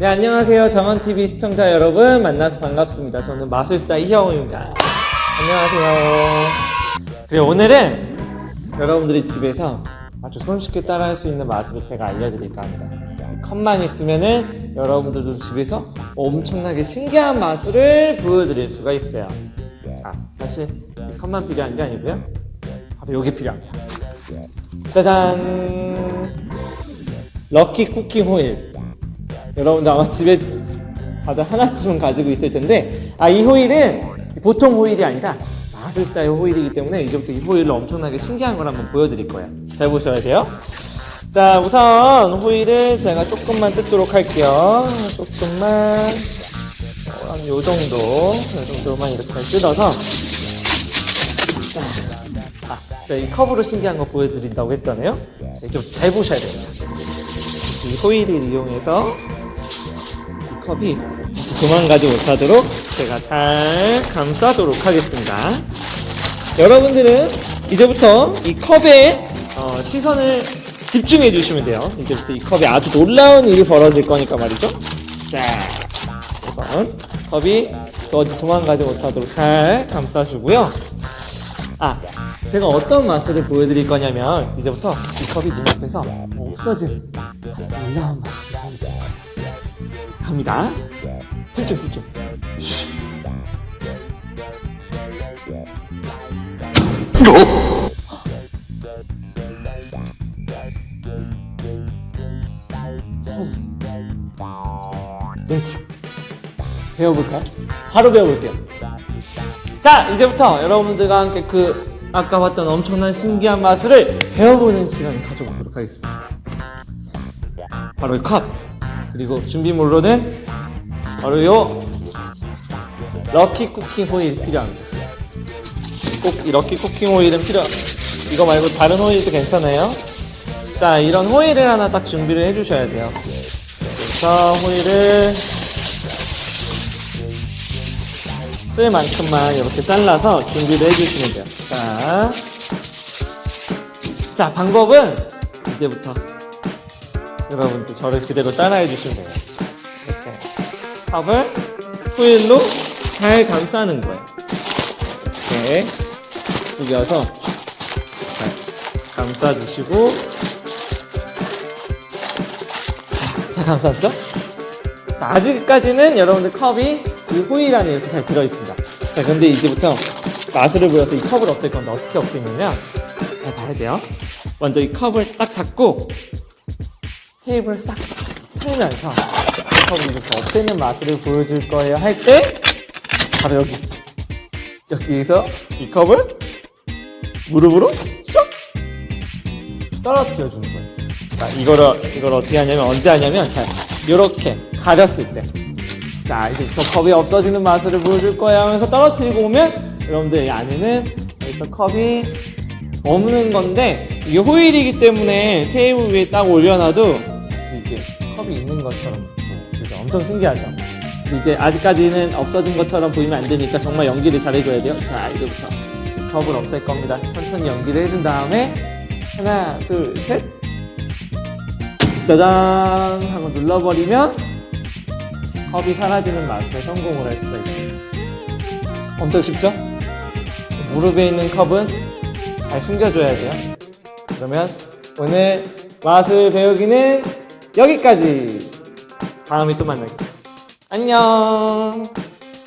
네, 안녕하세요. 정원TV 시청자 여러분. 만나서 반갑습니다. 저는 마술사 이형우입니다. 안녕하세요. 그리고 오늘은 여러분들이 집에서 아주 손쉽게 따라할 수 있는 마술을 제가 알려드릴까 합니다. 컵만 있으면은 여러분들도 집에서 엄청나게 신기한 마술을 보여드릴 수가 있어요. 자, 사실 이 컵만 필요한 게 아니고요. 바로 이게 필요합니다. 짜잔! 럭키 쿠키 호일. 여러분들 아마 집에 다들 하나쯤은 가지고 있을 텐데, 아, 이 호일은 보통 호일이 아니라 마술사의 호일이기 때문에 이제부터 이 호일을 엄청나게 신기한 걸 한번 보여드릴 거예요. 잘 보셔야 돼요. 자, 우선 호일을 제가 조금만 뜯도록 할게요. 조금만, 어, 한요 정도, 요 정도만 이렇게 뜯어서. 자, 아, 제가 이 컵으로 신기한 거 보여드린다고 했잖아요. 자, 이제부터 잘 보셔야 됩니다. 이 호일을 이용해서 이 컵이 도망가지 못하도록 제가 잘 감싸도록 하겠습니다. 여러분들은 이제부터 이 컵에 어, 시선을 집중해 주시면 돼요. 이제부터 이 컵에 아주 놀라운 일이 벌어질 거니까 말이죠. 자, 우선 컵이 또 어디 도망가지 못하도록 잘 감싸주고요. 아, 제가 어떤 마술을 보여드릴 거냐면 이제부터 이 컵이 눈앞에서 없어진 아주 놀라운 마술을 보여드릴 거예요. 갑니다. 집중, 집중. 매직. 배워볼까요? 바로 배워볼게요. 자, 이제부터 여러분들과 함께 그 아까 봤던 엄청난 신기한 마술을 배워보는 시간을 가져보도록 하겠습니다. 바로 이 컵. 그리고 준비물로는 바로 요 럭키 쿠킹 호일 필요합니다. 꼭 이 럭키 쿠킹 호일은 필요, 이거 말고 다른 호일도 괜찮아요. 자, 이런 호일을 하나 딱 준비를 해주셔야 돼요. 그래서 호일을 쓸 만큼만 이렇게 잘라서 준비를 해주시면 돼요. 자, 자 방법은 이제부터 여러분들 저를 그대로 따라해 주시면 돼요. 이렇게 컵을 후일로 잘 감싸는 거예요. 이렇게 숙여서 잘 감싸주시고 잘 감쌌죠? 자, 아직까지는 여러분들 컵이 이 호일 안에 이렇게 잘 들어있습니다. 자, 근데 이제부터 마술을 보여서 이 컵을 없앨 건데 어떻게 없애냐면 잘 봐야 돼요. 먼저 이 컵을 딱 잡고 테이블을 싹이 컵을 이렇게 없애는 마술을 보여줄 거예요 할 때 바로 여기 여기에서 이 컵을 무릎으로 슉 떨어뜨려 주는 거예요. 자, 이거를 이걸 어떻게 하냐면 언제 하냐면 자, 이렇게 가렸을 때. 자, 이제 저 컵이 없어지는 마술을 보여줄 거야 하면서 떨어뜨리고 오면 여러분들 이 안에는 여기서 컵이 없는 건데 이게 호일이기 때문에 테이블 위에 딱 올려놔도 있는 것처럼. 그죠? 엄청 신기하죠? 이제 아직까지는 없어진 것처럼 보이면 안 되니까 정말 연기를 잘 해줘야 돼요. 자, 이제부터 컵을 없앨 겁니다. 천천히 연기를 해준 다음에 하나, 둘, 셋. 짜잔! 한번 눌러버리면 컵이 사라지는 맛에 성공을 할 수가 있습니다. 엄청 쉽죠? 무릎에 있는 컵은 잘 숨겨줘야 돼요. 그러면 오늘 맛을 배우기는 여기까지. 다음에 또 만날게요. 안녕!